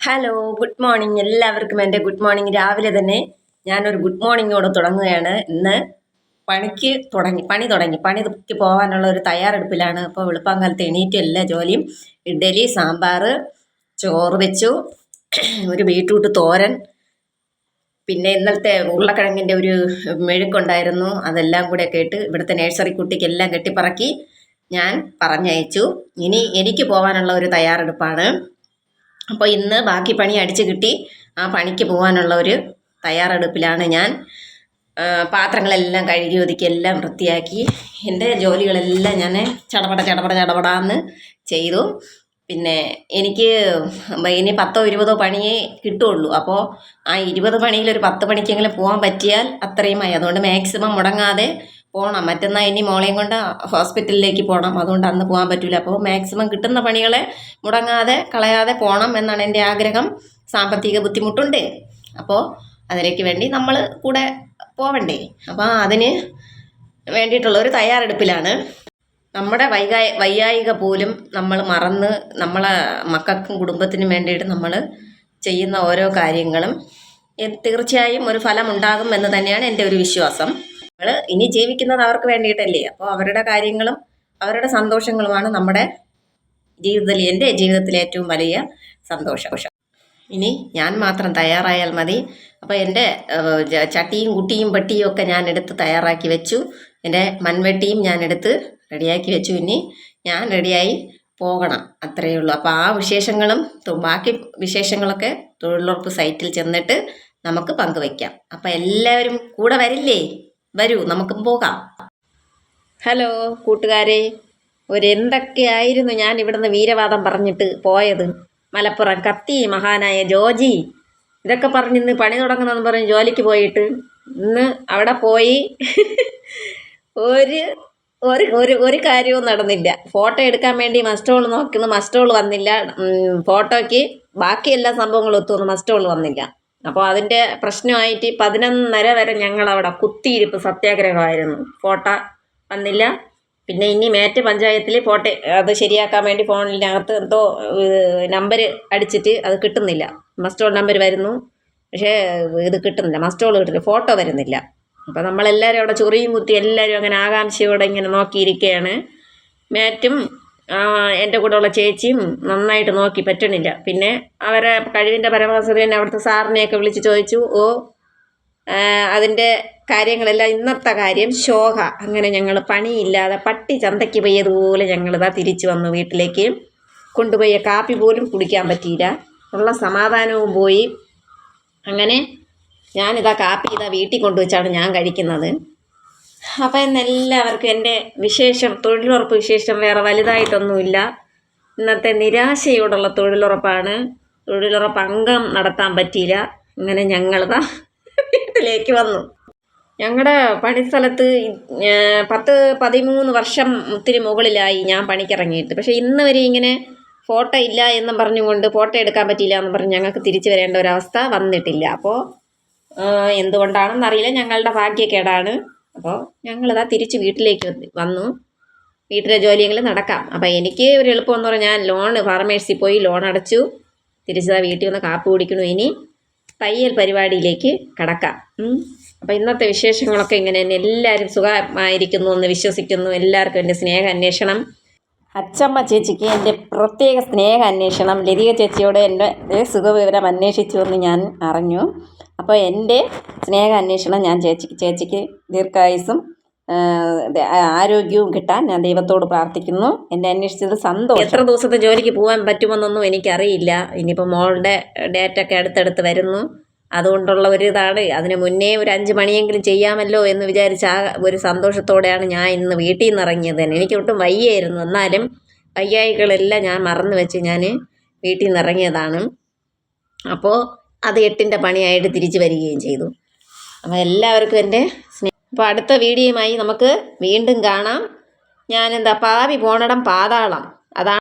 Hello good morning എല്ലാവർക്കും എന്റെ good morning രാവിലെ തന്നെ ഞാനൊരു ഗുഡ് മോർണിംഗോടെ തുടങ്ങുകയാണ്. ഇന്ന് പണിക്ക് തുടങ്ങി പണി തുടങ്ങി. പണിക്ക് പോകാനുള്ള ഒരു തയ്യാറെടുപ്പിലാണ്. അപ്പോൾ വെളുപ്പാങ്കാലത്ത് എണീറ്റ് എല്ലാ ജോലിയും ഇഡ്ഡലി സാമ്പാർ ചോറ് വെച്ചു. ഒരു ബീട്രൂട്ട് തോരൻ. പിന്നെ ഇന്നലത്തെ ഉരുളക്കിഴങ്ങിന്റെ ഒരു മെഴുക്കുണ്ടായിരുന്നു. അതെല്ലാം കൂടെ കേട്ട് ഇവിടുത്തെ നേഴ്സറി കുട്ടിക്ക് എല്ലാം കെട്ടിപ്പറക്കി ഞാൻ പറഞ്ഞയച്ചു. ഇനി എനിക്ക് പോകാനുള്ള ഒരു തയ്യാറെടുപ്പാണ്. അപ്പോൾ ഇന്ന് ബാക്കി പണി അടിച്ച് കിട്ടി. ആ പണിക്ക് പോകാനുള്ള ഒരു തയ്യാറെടുപ്പിലാണ് ഞാൻ. പാത്രങ്ങളെല്ലാം കഴുകി ഒതുക്കി എല്ലാം വൃത്തിയാക്കി. എന്റെ ജോലികളെല്ലാം ഞാൻ ചടപട ചടപട ചടപടാന്ന് ചെയ്തു. പിന്നെ എനിക്ക് ഇനി പത്തോ ഇരുപതോ പണിയേ കിട്ടുള്ളൂ. അപ്പോൾ ആ ഇരുപത് പണിയിൽ ഒരു പത്ത് പണിക്കെങ്കിലും പോകാൻ പറ്റിയാൽ അത്രയുമായി അതുകൊണ്ട് മാക്സിമം മുടങ്ങാതെ പോകണം മറ്റന്നാൾ ഇനി മോളെയും കൊണ്ട് ഹോസ്പിറ്റലിലേക്ക് പോകണം അതുകൊണ്ട് അന്ന് പോകാൻ പറ്റില്ല അപ്പോൾ മാക്സിമം കിട്ടുന്ന പണികളെ മുടങ്ങാതെ കളയാതെ പോകണം എന്നാണ് എന്റെ ആഗ്രഹം. സാമ്പത്തിക ബുദ്ധിമുട്ടുണ്ട്. അപ്പോൾ അതിലേക്ക് വേണ്ടി നമ്മൾ കൂടെ പോവണ്ടേ? അപ്പോൾ അതിന് വേണ്ടിയിട്ടുള്ള ഒരു തയ്യാറെടുപ്പിലാണ്. നമ്മുടെ വൈകായ വൈകായിക പോലും നമ്മൾ മറന്ന് നമ്മളെ മക്കൾക്കും കുടുംബത്തിനും വേണ്ടിയിട്ട് നമ്മൾ ചെയ്യുന്ന ഓരോ കാര്യങ്ങളും തീർച്ചയായും ഒരു ഫലം എന്ന് തന്നെയാണ് എന്റെ ഒരു വിശ്വാസം. നമ്മൾ ഇനി ജീവിക്കുന്നത് അവർക്ക് വേണ്ടിയിട്ടല്ലേ? അപ്പോൾ അവരുടെ കാര്യങ്ങളും അവരുടെ സന്തോഷങ്ങളുമാണ് നമ്മുടെ ജീവിതത്തിൽ എന്റെ ജീവിതത്തിലെ ഏറ്റവും വലിയ സന്തോഷം. ഇനി ഞാൻ മാത്രം തയ്യാറായാൽ മതി. അപ്പോൾ എന്റെ ചട്ടിയും കുട്ടിയും പട്ടിയും ഒക്കെ ഞാൻ എടുത്ത് തയ്യാറാക്കി വെച്ചു. എന്റെ മൺവെട്ടിയും ഞാൻ എടുത്ത് റെഡിയാക്കി വെച്ചു. ഇനി ഞാൻ റെഡിയായി പോകണം. അത്രയേ ഉള്ളൂ. അപ്പോൾ ആ വിശേഷങ്ങളും ബാക്കി വിശേഷങ്ങളൊക്കെ തൊഴിലുറപ്പ് സൈറ്റിൽ ചെന്നിട്ട് നമുക്ക് പങ്കുവയ്ക്കാം. അപ്പോൾ എല്ലാവരും കൂടെ വരില്ലേ? വരൂ നമുക്കും പോകാം. ഹലോ കൂട്ടുകാരെ. ഒരെന്തൊക്കെയായിരുന്നു ഞാൻ ഇവിടുന്ന് വീരവാദം പറഞ്ഞിട്ട് പോയത്? മലപ്പുറം കത്തി മഹാനായ ജോജി. ഇതൊക്കെ പറഞ്ഞ് ഇന്ന് പണി തുടങ്ങണമെന്ന് പറഞ്ഞ് ജോലിക്ക് പോയിട്ട് ഇന്ന് അവിടെ പോയി. ഒരു ഒരു ഒരു ഒരു കാര്യവും നടന്നില്ല. ഫോട്ടോ എടുക്കാൻ വേണ്ടി മസ്റ്റോൾ നോക്കുന്നു. മസ്റ്റോൾ വന്നില്ല. ഫോട്ടോയ്ക്ക് ബാക്കി എല്ലാ സംഭവങ്ങളും ഒത്തുവന്നു. മസ്റ്റോൾ വന്നില്ല. അപ്പോൾ അതിന്റെ പ്രശ്നമായിട്ട് പതിനൊന്നര വരെ ഞങ്ങളവിടെ കുത്തിയിരിപ്പ് സത്യാഗ്രഹമായിരുന്നു. ഫോട്ട വന്നില്ല. പിന്നെ ഇനി മേറ്റ് പഞ്ചായത്തിൽ ഫോട്ടോ അത് ശരിയാക്കാൻ വേണ്ടി ഫോണിനകത്ത് എന്തോ നമ്പർ അടിച്ചിട്ട് അത് കിട്ടുന്നില്ല. മസ്റ്റോൾ നമ്പർ വരുന്നു. പക്ഷേ ഇത് കിട്ടുന്നില്ല. മസ്റ്റോൾ കിട്ടുന്നില്ല. ഫോട്ടോ വരുന്നില്ല അപ്പോൾ നമ്മളെല്ലാവരും അവിടെ ചൊറിയും കുത്തി എല്ലാവരും അങ്ങനെ ആകാംക്ഷയോടെ ഇങ്ങനെ നോക്കിയിരിക്കുകയാണ്. മാറ്റും എന്റെ കൂടെ ഉള്ള ചേച്ചിയും നന്നായിട്ട് നോക്കി പറ്റണില്ല. പിന്നെ അവരെ കഴിവിന്റെ പരമാവധി തന്നെ അവിടുത്തെ സാറിനെയൊക്കെ വിളിച്ച് ചോദിച്ചു ഓ അതിന്റെ കാര്യങ്ങളെല്ലാം ഇന്നത്തെ കാര്യം ശോക. അങ്ങനെ ഞങ്ങൾ പണിയില്ലാതെ പട്ടി ചന്തയ്ക്ക് പോയതുപോലെ ഞങ്ങളിതാ തിരിച്ചു വന്നു വീട്ടിലേക്ക്. കൊണ്ടുപോയ കാപ്പി പോലും കുടിക്കാൻ പറ്റിയില്ല. ഉള്ള സമാധാനവും പോയി. അങ്ങനെ ഞാനിതാ കാപ്പി ഇതാ വീട്ടിൽ കൊണ്ടുവച്ചാണ് ഞാൻ കഴിക്കുന്നത്. അപ്പോൾ ഇന്ന് എല്ലാവർക്കും എന്റെ വിശേഷം തൊഴിലുറപ്പ് വിശേഷം വേറെ വലുതായിട്ടൊന്നുമില്ല. ഇന്നത്തെ നിരാശയോടുള്ള തൊഴിലുറപ്പാണ്. തൊഴിലുറപ്പ് അംഗം നടത്താൻ പറ്റിയില്ല. ഇങ്ങനെ ഞങ്ങളിതാ വീട്ടിലേക്ക് വന്നു. ഞങ്ങളുടെ പണിസ്ഥലത്ത് പത്ത് പതിമൂന്ന് വർഷം ഒത്തിരി മുകളിലായി ഞാൻ പണിക്കിറങ്ങിയിട്ട്. പക്ഷേ ഇന്ന് വരെ ഇങ്ങനെ ഫോട്ടോ ഇല്ല എന്നും പറഞ്ഞുകൊണ്ട് ഫോട്ടോ എടുക്കാൻ പറ്റിയില്ല എന്ന് പറഞ്ഞ് ഞങ്ങൾക്ക് തിരിച്ചു വരേണ്ട ഒരവസ്ഥ വന്നിട്ടില്ല. അപ്പോൾ എന്തുകൊണ്ടാണെന്നറിയില്ല. ഞങ്ങളുടെ ഭാഗ്യക്കേടാണ്. അപ്പോൾ ഞങ്ങളതാ തിരിച്ച് വീട്ടിലേക്ക് വന്ന്- വീട്ടിലെ ജോലിയെങ്കിലും നടക്കാം. അപ്പോൾ എനിക്ക് ഒരു എളുപ്പമെന്ന് പറഞ്ഞാൽ ലോൺ ഫാർമേഴ്സിൽ പോയി ലോൺ അടച്ചു. തിരിച്ചതാ വീട്ടിൽ വന്ന് കാപ്പ് കുടിക്കണു ഇനി തയ്യൽ പരിപാടിയിലേക്ക് കടക്കാം. അപ്പോൾ ഇന്നത്തെ വിശേഷങ്ങളൊക്കെ ഇങ്ങനെ തന്നെ. എല്ലാവരും സുഖമായിരിക്കുന്നു എന്ന് വിശ്വസിക്കുന്നു. എല്ലാവർക്കും എന്റെ സ്നേഹ അന്വേഷണം. അച്ചമ്മ ചേച്ചിക്ക് എന്റെ പ്രത്യേക സ്നേഹ അന്വേഷണം. ലതിക ചേച്ചിയോട് എന്റെ സുഖവിവരം അന്വേഷിച്ചു എന്ന് ഞാൻ അറിഞ്ഞു. അപ്പോൾ എന്റെ സ്നേഹ അന്വേഷണം ഞാൻ ചേച്ചിക്ക് ചേച്ചിക്ക് ദീർഘായുസും ആരോഗ്യവും കിട്ടാൻ ഞാൻ ദൈവത്തോട് പ്രാർത്ഥിക്കുന്നു. എന്നെ അന്വേഷിച്ചത് സന്തോഷം. എത്ര ദിവസത്തെ ജോലിക്ക് പോകാൻ പറ്റുമെന്നൊന്നും എനിക്കറിയില്ല. ഇനിയിപ്പോൾ മോളുടെ ഡേറ്റ് ഒക്കെ അടുത്തടുത്ത് വരുന്നു. അതുകൊണ്ടുള്ള ഒരു ഇതാണ്. അതിന് മുന്നേ ഒരു അഞ്ച് മണിയെങ്കിലും ചെയ്യാമല്ലോ എന്ന് വിചാരിച്ച ആ ഒരു സന്തോഷത്തോടെയാണ് ഞാൻ ഇന്ന് വീട്ടിൽ നിന്ന് ഇറങ്ങിയത്. തന്നെ എനിക്ക് ഒട്ടും വയ്യായിരുന്നു. എന്നാലും വയ്യായികളെല്ലാം ഞാൻ മറന്നു വെച്ച് ഞാൻ വീട്ടിൽ നിന്ന് ഇറങ്ങിയതാണ്. അപ്പോൾ അത് എട്ടിന്റെ പണിയായിട്ട് തിരിച്ചു വരികയും ചെയ്തു. അപ്പോൾ എല്ലാവർക്കും എന്റെ സ്നേഹം. അപ്പോൾ അടുത്ത വീഡിയോയുമായി നമുക്ക് വീണ്ടും കാണാം. ഞാനെന്താ പാവി പോണടം പാതാളം. അതാണ്